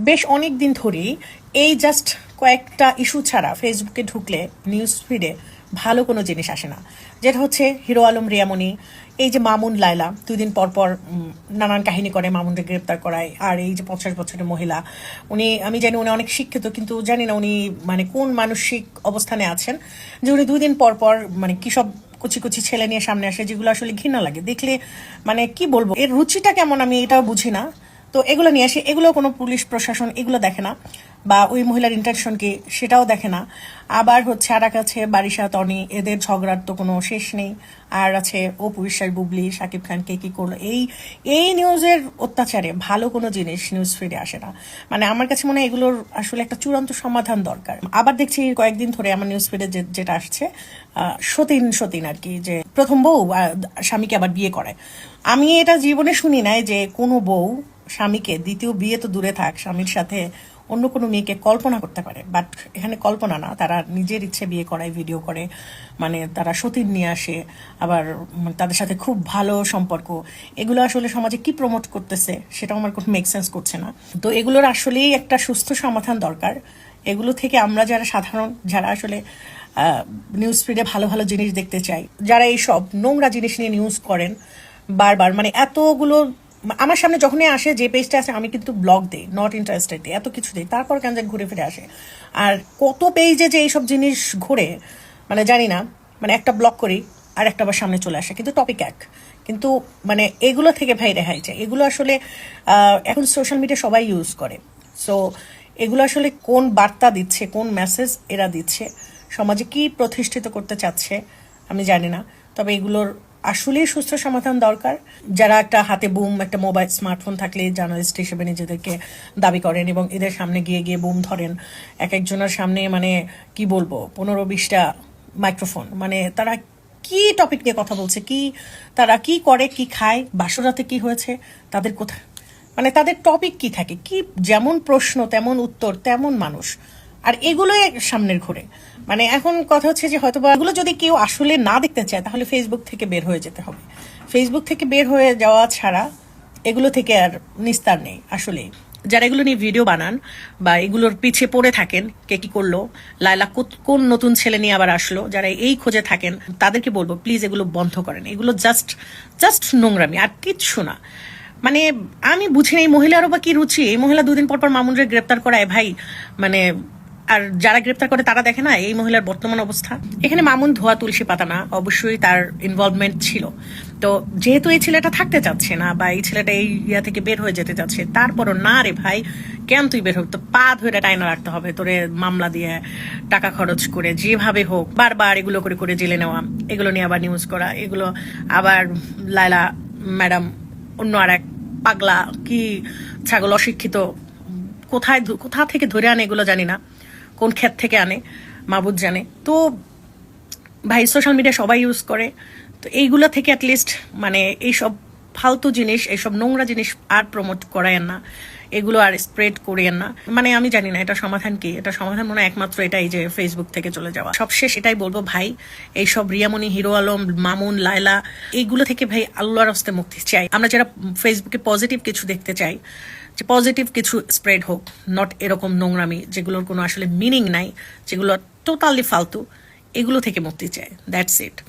বেশ অনেক দিন ধরেই এই জাস্ট কয়েকটা ইস্যু ছাড়া ফেসবুকে ঢুকলে নিউজ ফিডে ভালো কোনো জিনিস আসে না। যেটা হচ্ছে হিরো আলম, রিয়ামণি, এই যে মামুন, লায়লা দুই দিন পর পর নানান কাহিনী করে, মামুনকে গ্রেপ্তার করায়। আর এই যে পঞ্চাশ বছরের মহিলা, উনি, আমি জানি উনি অনেক শিক্ষিত, কিন্তু জানি না উনি মানে কোন মানসিক অবস্থানে আছেন। যে উনি দুদিন পর পর মানে কি সব কুচি কুচি ছেলে নিয়ে সামনে আসে, যেগুলো আসলে ঘৃণা লাগে। দেখলে মানে কি বলব? এর রুচিটা কেমন আমি এটাও বুঝি না। তো এগুলো নিয়ে আসে। এগুলো কোনো পুলিশ প্রশাসন এগুলো দেখে না। বা ওই মহিলার ইন্টারশন কি সেটাও দেখে না। আবার হচ্ছে আর আছে বারিশা তনি এদের ঝগড়ার তো কোনো শেষ নেই। আর আছে অপু বিশ্বাস বুবলি, শাকিব খান, কে করল? এই এই নিউজের অত্যাচারে ভালো কোনো জিনিস নিউজ ফিডে আসে না। মানে আমার কাছে মনে হয় এগুলোর আসলে একটা চূড়ান্ত সমাধান দরকার। আবার দেখছি কয়েকদিন ধরে আমার নিউজ ফিডে যেটা আসছে সতীন সতীন আর কি, যে প্রথম বউ স্বামীকে আবার বিয়ে করে। আমি এটা জীবনে শুনি নাই যে কোনো বউ স্বামীকে, দ্বিতীয় বিয়ে তো দূরে থাক, স্বামীর সাথে অন্য কোনো মেয়েকে কল্পনা করতে পারে। বাট এখানে কল্পনা না, তারা নিজের ইচ্ছে বিয়ে করায় ভিডিও করে। মানে তারা সতীর নিয়ে আসে, আবার তাদের সাথে খুব ভালো সম্পর্ক। এগুলো আসলে সমাজে কি প্রমোট করতেছে, সেটাও আমার কোনো মেক সেন্স করছে না। তো এগুলোর আসলেই একটা সুস্থ সমাধান দরকার। এগুলো থেকে আমরা যারা সাধারণ, যারা আসলে নিউজ ফিডে ভালো ভালো জিনিস দেখতে চাই, যারা এইসব নোংরা জিনিস নিয়ে নিউজ করেন, বারবার মানে এতগুলো আমার সামনে যখনই আসে, যে পেজটা আছে আমি কিন্তু ব্লগ দিই নট ইন্টারেস্টেড দিই, এত কিছু দিই। তারপর কেন ঘুরে ফিরে আসে। আর কত পেজে যে এইসব জিনিস ঘুরে মানে জানি না মানে একটা ব্লগ করি, আর একটা আবার সামনে চলে আসে, কিন্তু টপিক এক। কিন্তু মানে এগুলো থেকে ভাই রেহাই যায় এগুলো আসলে এখন সোশ্যাল মিডিয়া সবাই ইউজ করে। সো এগুলো আসলে কোন বার্তা দিচ্ছে, কোন মেসেজ এরা দিচ্ছে, সমাজে কি প্রতিষ্ঠিত করতে চাচ্ছে, আমি জানি না। তবে এগুলোর আসলেই সুস্থ সমাধান দরকার। যারা একটা হাতে বুম একটা মোবাইল স্মার্টফোন থাকলে জার্নালিস্ট হিসেবে নিজেদেরকে দাবি করেন এবং এদের সামনে গিয়ে গিয়ে বুম ধরেন এক একজনের সামনে মানে কি বলব, পনেরো বিশটা মাইক্রোফোন মানে তারা কি টপিক নিয়ে কথা বলছে, কি, তারা কি করে, কি খায়, বাসরাতে কি হয়েছে, তাদের কোথায় মানে তাদের টপিক কি থাকে, কি, যেমন প্রশ্ন, তেমন উত্তর, তেমন মানুষ। আর এগুলোই সামনের ঘুরে। মানে এখন কথা হচ্ছে যে হয়তো বা এগুলো যদি কেউ আসলে না দেখতে চায়, তাহলে ফেসবুক থেকে বের হয়ে যেতে হবে। ফেসবুক থেকে বের হয়ে যাওয়া ছাড়া এগুলো থেকে আর নিস্তার নেই আসলে যারা এগুলো নিয়ে ভিডিও বানান বা এগুলোর পিছে পড়ে থাকেন, কে কি করল কোত- কোন নতুন ছেলে নিয়ে আবার আসলো, যারা এই খোঁজে থাকেন, তাদেরকে বলব প্লিজ এগুলো বন্ধ করেন। এগুলো জাস্ট জাস্ট নোংরামি, আর কিচ্ছু না। মানে আমি বুঝি না এই মহিলারও বা কি রুচি? এই মহিলা দুদিন পর পর মামুনরে গ্রেপ্তার করায়, ভাই মানে আর যারা গ্রেপ্তার করে তারা দেখে না এই মহিলার বর্তমান অবস্থা। এখানে মামুন ধোয়া তুলসী পাতা না, অবশ্যই তার ইনভলভমেন্ট ছিল। তো যেহেতু এই ছেলেটা থাকতে চাচ্ছে না বা এই ছেলেটা এই ইয়া থেকে বের হয়ে যেতে চাচ্ছে, তারপরও না রে ভাই, কেন তুই বের হোক তো পা ধরে টাইনা রাখতে হবে তোরে মামলা দিয়ে, টাকা খরচ করে, যেভাবে হোক, বারবার এগুলো করে করে জেলে নেওয়া। এগুলো নিয়ে আবার নিউজ করা, এগুলো আবার লায়লা ম্যাডাম, অন্য আর এক পাগলা কি ছাগল অশিক্ষিত, কোথায় কোথা থেকে ধরে আনে এগুলো জানি না। কোন ক্ষেত থেকে আনে, মাবুদ জানে। তো ভাই সোশ্যাল মিডিয়া সবাই ইউজ করে। তো এইগুলো থেকে অ্যাটলিস্ট মানে এইসব ফালতু জিনিস, এইসব নোংরা জিনিস আর প্রমোট করায় না। এগুলো আর স্প্রেড করিয়েন না। মানে আমি জানি না এটা সমাধান কি। এটা সমাধান মনে একমাত্র এটাই যে ফেসবুক থেকে চলে যাওয়া। সবশেষ এটাই বলব, ভাই, এইসব রিয়ামণি, হিরো আলম, মামুন, লায়লা, এইগুলো থেকে, ভাই, আল্লাহর হস্তে মুক্তি চাই। আমরা যারা ফেসবুকে পজিটিভ কিছু দেখতে চাই, যে পজিটিভ কিছু স্প্রেড হোক নট এরকম নোংরামি, যেগুলোর কোনো আসলে মিনিং নাই, যেগুলো টোটালি ফালতু, এগুলো থেকে মুক্তি চাই। That's it